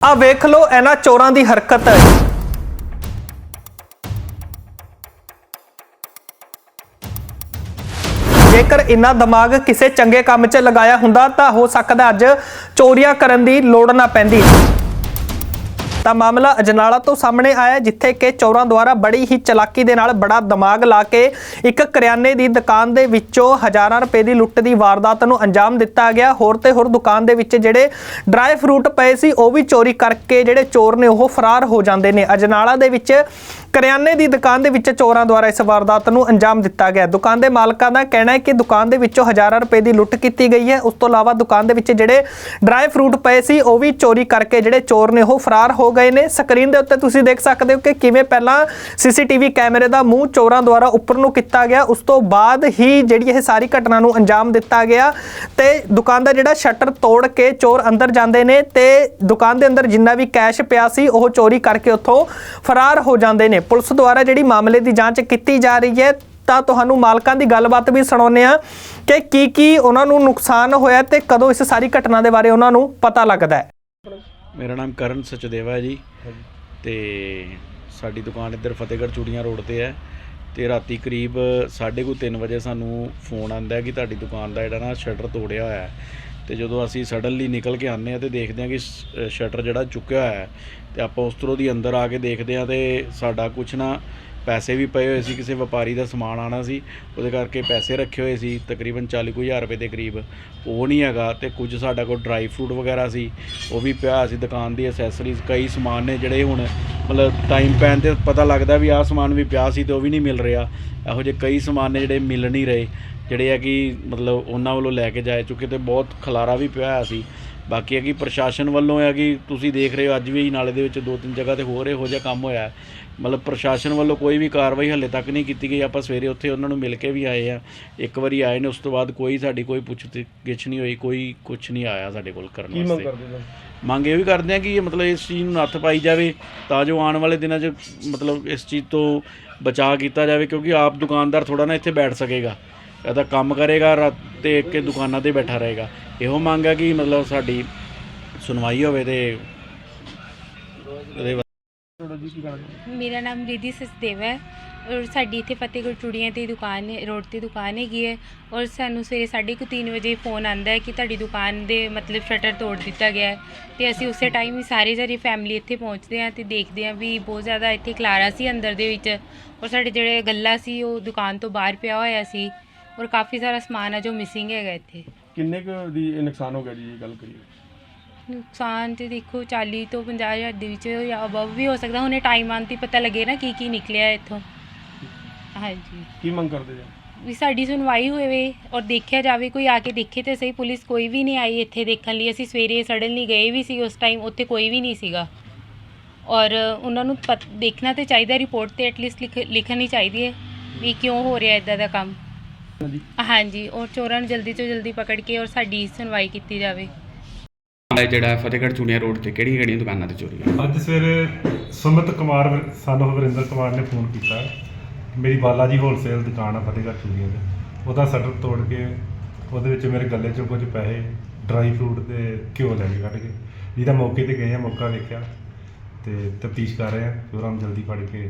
ਆ ਵੇਖ ਲਓ, ਇਹਨਾਂ ਚੋਰਾਂ ਦੀ ਹਰਕਤ ਜੇਕਰ ਇੰਨਾ ਦਿਮਾਗ ਕਿਸੇ ਚੰਗੇ ਕੰਮ 'ਚ ਲਗਾਇਆ ਹੁੰਦਾ, ਤਾਂ ਹੋ ਸਕਦਾ ਅੱਜ ਚੋਰੀਆਂ ਕਰਨ ਦੀ ਲੋੜ ਨਾ ਪੈਂਦੀ। ਤਾਂ ਮਾਮਲਾ ਅਜਨਾਲਾ ਤੋਂ ਸਾਹਮਣੇ ਆਇਆ ਜਿੱਥੇ ਕਿ ਚੋਰਾਂ ਦੁਆਰਾ ਬੜੀ ਹੀ ਚਲਾਕੀ ਦੇ ਨਾਲ ਬੜਾ ਦਿਮਾਗ ਲਾ ਕੇ ਇੱਕ ਕਰਿਆਨੇ ਦੀ ਦੁਕਾਨ ਦੇ ਵਿੱਚੋਂ ਹਜ਼ਾਰਾਂ ਰੁਪਏ ਦੀ ਲੁੱਟ ਦੀ ਵਾਰਦਾਤ ਨੂੰ ਅੰਜਾਮ ਦਿੱਤਾ ਗਿਆ। ਹੋਰ ਤੇ ਹੋਰ ਦੁਕਾਨ ਦੇ ਵਿੱਚ ਜਿਹੜੇ ਡਰਾਈ ਫਰੂਟ ਪਏ ਸੀ, ਉਹ ਵੀ ਚੋਰੀ ਕਰਕੇ ਜਿਹੜੇ ਚੋਰ ਨੇ, ਉਹ ਫਰਾਰ ਹੋ ਜਾਂਦੇ ਨੇ। ਅਜਨਾਲਾ ਦੇ ਵਿੱਚ ਕਰਿਆਨੇ ਦੀ ਦੁਕਾਨ ਦੇ ਵਿੱਚ ਚੋਰਾਂ ਦੁਆਰਾ ਇਸ ਵਾਰਦਾਤ ਨੂੰ ਅੰਜਾਮ ਦਿੱਤਾ ਗਿਆ। ਦੁਕਾਨ ਦੇ ਮਾਲਕਾਂ ਦਾ ਕਹਿਣਾ ਹੈ ਕਿ ਦੁਕਾਨ ਦੇ ਵਿੱਚੋਂ ਹਜ਼ਾਰਾਂ ਰੁਪਏ ਦੀ ਲੁੱਟ ਕੀਤੀ ਗਈ ਹੈ। ਉਸ ਤੋਂ ਇਲਾਵਾ ਦੁਕਾਨ ਦੇ ਵਿੱਚ ਜਿਹੜੇ ਡਰਾਈ ਫਰੂਟ ਪਏ ਸੀ, ਉਹ ਵੀ ਚੋਰੀ ਕਰਕੇ ਜਿਹੜੇ ਚੋਰ ਨੇ, ਉਹ ਫਰਾਰ ਹੋ ਗਏ ਨੇ। ਸਕਰੀਨ ਦੇ ਉੱਤੇ ਤੁਸੀਂ ਦੇਖ ਸਕਦੇ ਹੋ ਕਿ ਕਿਵੇਂ ਪਹਿਲਾਂ ਸੀਸੀਟੀਵੀ ਕੈਮਰੇ ਦਾ ਮੂੰਹ ਚੋਰਾਂ ਦੁਆਰਾ ਉੱਪਰ ਨੂੰ ਕੀਤਾ ਗਿਆ। ਉਸ ਤੋਂ ਬਾਅਦ ਹੀ ਜਿਹੜੀ ਇਹ ਸਾਰੀ ਘਟਨਾ ਨੂੰ ਅੰਜਾਮ ਦਿੱਤਾ ਗਿਆ ਤੇ ਦੁਕਾਨ ਦਾ ਜਿਹੜਾ ਸ਼ਟਰ ਤੋੜ ਕੇ ਚੋਰ ਅੰਦਰ ਜਾਂਦੇ ਨੇ ਤੇ ਦੁਕਾਨ ਦੇ ਅੰਦਰ ਜਿੰਨਾ ਵੀ ਕੈਸ਼ ਪਿਆ ਸੀ, ਉਹ ਚੋਰੀ ਕਰਕੇ ਉੱਥੋਂ ਫਰਾਰ ਹੋ ਜਾਂਦੇ ਨੇ। ਪੁਲਿਸ ਦੁਆਰਾ ਜਿਹੜੀ ਮਾਮਲੇ ਦੀ ਜਾਂਚ ਕੀਤੀ ਜਾ ਰਹੀ ਹੈ, ਤਾਂ ਤੁਹਾਨੂੰ ਮਾਲਕਾਂ ਦੀ ਗੱਲਬਾਤ ਵੀ ਸੁਣਾਉਂਦੇ ਆ ਕਿ ਕੀ ਕੀ ਉਹਨਾਂ ਨੂੰ ਨੁਕਸਾਨ ਹੋਇਆ ਤੇ ਕਦੋਂ ਇਸ ਸਾਰੀ ਘਟਨਾ ਦੇ ਬਾਰੇ ਉਹਨਾਂ ਨੂੰ ਪਤਾ ਲੱਗਦਾ ਹੈ। ਮੇਰਾ ਨਾਮ ਕਰਨ ਸਚਦੇਵਾ ਹੈ ਜੀ। ਤੇ ਸਾਡੀ ਦੁਕਾਨ ਇੱਧਰ ਫਤਿਹਗੜ੍ਹ ਚੂੜੀਆਂ ਰੋਡ ਤੇ ਹੈ। ਤੇ ਰਾਤੀ ਕਰੀਬ 3:30 ਵਜੇ ਸਾਨੂੰ ਫੋਨ ਆਂਦਾ ਹੈ ਕਿ ਤੁਹਾਡੀ ਦੁਕਾਨ ਦਾ ਜਿਹੜਾ ਨਾ ਸ਼ਟਰ ਤੋੜਿਆ ਹੋਇਆ ਹੈ। ਤੇ ਜਦੋਂ ਅਸੀਂ ਸਡਨਲੀ ਨਿਕਲ ਕੇ ਆਉਂਦੇ ਆ ਤੇ ਦੇਖਦੇ ਆ ਕਿ ਸ਼ਟਰ ਜਿਹੜਾ ਚੁੱਕਿਆ ਹੋਇਆ ਹੈ ਤੇ ਆਪਾਂ ਉਸ ਤਰ੍ਹਾਂ ਦੀ ਅੰਦਰ ਆ ਕੇ ਦੇਖਦੇ ਆ ਤੇ ਸਾਡਾ ਕੁਛ ਨਾ ਪੈਸੇ ਵੀ ਪਏ ਹੋਏ ਸੀ, ਕਿਸੇ ਵਪਾਰੀ ਦਾ ਸਮਾਨ ਆਣਾ ਸੀ, ਉਹਦੇ ਕਰਕੇ ਪੈਸੇ ਰੱਖੇ ਹੋਏ ਸੀ, ਤਕਰੀਬਨ 40 ਕੁ ਹਜ਼ਾਰ ਰੁਪਏ ਦੇ ਕਰੀਬ। ਉਹ ਨਹੀਂ ਹੈਗਾ ਤੇ ਕੁਝ ਸਾਡਾ ਕੋਲ ਡਰਾਈ ਫਰੂਟ ਵਗੈਰਾ ਸੀ, ਉਹ ਵੀ ਪਿਆ ਸੀ ਦੁਕਾਨ ਦੀ ਐਸੈਸਰੀਜ਼ ਕਈ ਸਮਾਨ ਨੇ ਜਿਹੜੇ ਹੁਣ ਮਤਲਬ ਟਾਈਮ ਪੈਣ ਤੇ ਪਤਾ ਲੱਗਦਾ ਵੀ ਆਹ ਸਮਾਨ ਵੀ ਪਿਆ ਸੀ ਤੇ ਉਹ ਵੀ ਨਹੀਂ ਮਿਲ ਰਿਹਾ। ਇਹੋ ਜਿਹੇ ਕਈ ਸਮਾਨ ਨੇ ਜਿਹੜੇ ਮਿਲ ਨਹੀਂ ਰਹੇ, ਜਿਹੜੇ ਆ ਕਿ ਮਤਲਬ ਉਹਨਾਂ ਵੱਲੋਂ ਲੈ ਕੇ ਜਾਏ ਚੁੱਕੇ ਤੇ ਬਹੁਤ ਖਲਾਰਾ ਵੀ ਪਿਆ ਹੋਇਆ ਸੀ। ਬਾਕੀ ਹੈ ਕਿ ਪ੍ਰਸ਼ਾਸਨ ਵੱਲੋਂ ਹੈ ਕਿ ਤੁਸੀਂ ਦੇਖ ਰਹੇ ਹੋ ਅੱਜ ਵੀ ਨਾਲੇ ਦੇ ਵਿੱਚ ਦੋ ਤਿੰਨ ਜਗ੍ਹਾ ਤੇ ਹੋਰ ਇਹੋ ਜਿਹਾ ਕੰਮ ਹੋਇਆ। ਮਤਲਬ ਪ੍ਰਸ਼ਾਸਨ ਵੱਲੋਂ ਕੋਈ ਵੀ ਕਾਰਵਾਈ ਹੱਲੇ ਤੱਕ ਨਹੀਂ ਕੀਤੀ ਗਈ। ਆਪਾਂ ਸਵੇਰੇ ਉੱਥੇ ਉਹਨਾਂ ਨੂੰ ਮਿਲ ਕੇ ਵੀ ਆਏ ਆ। ਇੱਕ ਵਾਰੀ ਆਏ ਨੇ ਉਸ ਤੋਂ ਬਾਅਦ ਕੋਈ ਸਾਡੀ ਕੋਈ ਪੁੱਛ ਗਿੱਛ ਨਹੀਂ ਹੋਈ ਕੋਈ ਕੁਝ ਨਹੀਂ ਆਇਆ ਸਾਡੇ ਕੋਲ ਕਰਨ ਕੀ ਮੰਗ ਵਾਸਤੇ। ਕਰਦੇ ਹੋ? ਮੰਗ ਇਹ ਵੀ ਕਰਦੇ ਆ ਕਿ ਇਹ ਮਤਲਬ ਇਸ ਚੀਜ਼ ਨੂੰ ਨੱਥ ਪਾਈ ਜਾਵੇ ਤਾਂ ਜੋ ਆਉਣ ਵਾਲੇ ਦਿਨਾਂ 'ਚ ਮਤਲਬ ਇਸ ਚੀਜ਼ ਤੋਂ ਬਚਾਅ ਕੀਤਾ ਜਾਵੇ ਕਿਉਂਕਿ ਆਪ ਦੁਕਾਨਦਾਰ ਥੋੜਾ ਨਾ ਇੱਥੇ ਬੈਠ ਸਕੇਗਾ। ਇਹ ਤਾਂ ਕੰਮ ਕਰੇਗਾ ਰਾਤ ਤੇ ਇੱਕ ਦੁਕਾਨਾਂ ਤੇ ਬੈਠਾ ਰਹੇਗਾ। ਇਹੋ ਮੰਗ ਹੈ ਕਿ ਮਤਲਬ ਸਾਡੀ ਸੁਣਵਾਈ ਹੋਵੇ ਤੇ ਉਹਦੇ ਮੇਰਾ ਨਾਮ ਰਿਧੀ ਸਚਦੇਵ ਹੈ ਔਰ ਸਾਡੀ ਇੱਥੇ ਫਤਿਹਗੜ੍ਹ ਚੂੜੀਆਂ ਦੀ ਦੁਕਾਨ ਹੈ, ਰੋਡ ਤੇ ਦੁਕਾਨ ਹੈਗੀ ਹੈ ਔਰ ਸਾਨੂੰ ਸਵੇਰੇ ਸਾਢੇ ਕੁ ਤਿੰਨ ਵਜੇ ਫੋਨ ਆਂਦਾ ਹੈ ਕਿ ਤੁਹਾਡੀ ਦੁਕਾਨ ਦੇ ਮਤਲਬ ਸ਼ਟਰ ਤੋੜ ਦਿੱਤਾ ਗਿਆ ਹੈ ਤੇ ਅਸੀਂ ਉਸੇ ਟਾਈਮ ਹੀ ਸਾਰੇ ਜਰੀ ਫੈਮਿਲੀ ਇੱਥੇ ਪਹੁੰਚਦੇ ਹਾਂ ਤੇ ਦੇਖਦੇ ਹਾਂ ਵੀ ਬਹੁਤ ਜ਼ਿਆਦਾ ਇੱਥੇ ਖਲਾਰਾ ਸੀ ਅੰਦਰ ਦੇ ਵਿੱਚ ਔਰ ਸਾਡੇ ਜਿਹੜੇ ਗੱਲਾ ਸੀ ਉਹ ਦੁਕਾਨ ਤੋਂ ਬਾਹਰ ਪਿਆ ਹੋਇਆ ਸੀ ਔਰ ਕਾਫੀ ਸਾਰਾ ਸਮਾਨ ਆ ਜੋ ਮਿਸਿੰਗ ਹੈਗਾ ਇੱਥੇ। ਕਿੰਨੇ ਕੁ ਦੀ ਇਹ ਨੁਕਸਾਨ ਹੋ ਗਿਆ ਜੀ ਇਹ ਗੱਲ ਕਰੀਏ? ਨੁਕਸਾਨ ਤੇ ਦੇਖੋ 40 ਤੋਂ 50 ਹਜ਼ਾਰ ਦੇ ਵਿੱਚ ਜਾਂ ਅਬਵ ਵੀ ਹੋ ਸਕਦਾ। ਹੁਣੇ ਟਾਈਮ ਆਉਣ ਤੇ ਪਤਾ ਲੱਗੇ ਨਾ ਕੀ ਕੀ ਨਿਕਲਿਆ ਇੱਥੋਂ। ਹਾਂਜੀ। ਕੀ ਮੰਗ ਕਰਦੇ ਜੀ ਵੀ ਸਾਡੀ ਸੁਣਵਾਈ ਹੋਵੇ ਔਰ ਦੇਖਿਆ ਜਾਵੇ ਕੋਈ ਆ ਕੇ ਦੇਖੇ ਤੇ ਸਹੀ। ਪੁਲਿਸ ਕੋਈ ਵੀ ਨਹੀਂ ਆਈ ਇੱਥੇ ਦੇਖਣ ਲਈ। ਅਸੀਂ ਸਵੇਰੇ ਸਡਨਲੀ ਗਏ ਵੀ ਸੀ ਉਸ ਟਾਈਮ ਉੱਥੇ ਕੋਈ ਵੀ ਨਹੀਂ ਸੀਗਾ। ਔਰ ਉਹਨਾਂ ਨੂੰ ਪਤ- ਦੇਖਣਾ ਤੇ ਚਾਹੀਦਾ ਰਿਪੋਰਟ ਤੇ ਐਟਲੀਸਟ ਲਿਖ ਲਿਖਣੀ ਚਾਹੀਦੀ ਹੈ ਵੀ ਕਿਉਂ ਹੋ ਰਿਹਾ ਇਦਾਂ ਦਾ ਕੰਮ। ਹਾਂਜੀ। ਹਾਂਜੀ ਔਰ ਚੋਰਾਂ ਨੂੰ ਜਲਦੀ ਤੋਂ ਜਲਦੀ ਪਕੜ ਕੇ ਔਰ ਸਾਡੀ ਸੁਣਵਾਈ ਕੀਤੀ ਜਾਵੇ। ਇਹ ਜਿਹੜਾ ਫਤਿਹਗੜ੍ਹ ਚੂੜੀਆਂ ਰੋਡ ਤੇ ਕਿਹੜੀਆਂ ਕਿਹੜੀਆਂ ਦੁਕਾਨਾਂ ਤੇ ਚੋਰੀ ਹੋਈ? ਅੱਜ ਸਵੇਰੇ ਸੁਮਿਤ ਕੁਮਾਰ ਵਰ- ਸਾਨੂੰ ਵਰਿੰਦਰ ਕੁਮਾਰ ਨੇ ਫੋਨ ਕੀਤਾ। ਮੇਰੀ ਬਾਲਾਜੀ ਹੋਲਸੇਲ ਦੁਕਾਨ ਆ ਫਤਿਹਗੜ੍ਹ ਚੂੜੀਆਂ ਦੇ। ਉਹਦਾ ਸ਼ਟਰ ਤੋੜ ਕੇ ਉਹਦੇ ਵਿੱਚ ਮੇਰੇ ਗੱਲੇ 'ਚੋਂ ਕੁਝ ਪੈਸੇ ਡਰਾਈ ਫਰੂਟ ਤੇ ਘਿਓ ਲੈ ਕੇ ਕੱਢ ਕੇ ਜਿਹਦਾ ਮੌਕੇ ਤੇ ਗਏ ਆ ਮੌਕਾ ਵੇਖਿਆ ਤੇ ਤਫਤੀਸ਼ ਕਰ ਰਹੇ ਆ ਚੋਰਾਂ ਨੂੰ ਜਲਦੀ ਫੜ ਕੇ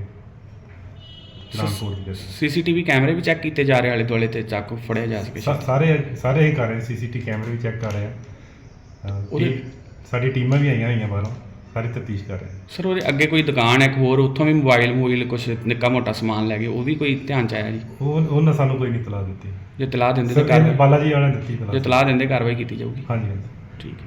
ਚਲਾਨ ਕੋਟ ਦੇ ਸੀਸੀਟੀਵੀ ਕੈਮਰੇ ਵੀ ਚੈੱਕ ਕੀਤੇ ਜਾ ਰਹੇ ਆਲੇ ਦੁਆਲੇ ਤੇ ਚਾਕੂ ਫੜਿਆ ਜਾ ਸਕੇ ਸਾਰੇ ਸਾਰੇ ਹੀ ਕਰ ਰਹੇ ਸੀਸੀਟੀ ਕੈਮਰੇ ਵੀ ਚੈੱਕ ਕਰ ਰਹੇ ਆ। ਅਹ, ਉਹਦੇ- ਟੀਮ- ਸਾਡੀ ਟੀਮਾਂ ਵੀ ਆਈਆਂ ਹੋਈਆਂ ਬਾਹਰੋਂ ਸਾਰੀ ਤਫਤੀਸ਼ ਕਰ ਰਹੇ ਆ। ਸਰ ਉਹਦੇ ਅੱਗੇ ਕੋਈ ਦੁਕਾਨ ਹੈ ਇੱਕ ਹੋਰ ਉੱਥੋਂ ਵੀ ਮੋਬਾਈਲ ਮੋਬਾਈਲ ਕੁਝ ਨਿੱਕਾ ਮੋਟਾ ਸਮਾਨ ਲੈ ਗਏ ਉਹ ਵੀ ਕੋਈ ਧਿਆਨ ਚ ਆਇਆ ਜੀ? ਉਹ ਉਹਨਾਂ ਸਾਨੂੰ ਕੋਈ ਨਹੀਂ ਤਲਾਹ ਦਿੱਤੀ। ਜੇ ਤਲਾਹ ਦਿੰਦੇ ਤਾਂ ਸਰ ਕਾਰਵਾਈ ਬਾਲਾਜੀ ਵਾਲਿਆਂ ਨੇ ਦਿੱਤੀ ਜੇ ਤਲਾਹ ਦਿੰਦੇ ਕਾਰਵਾਈ ਕੀਤੀ ਜਾਊਗੀ। ਹਾਂਜੀ ਹਾਂਜੀ। ਠੀਕ ਹੈ।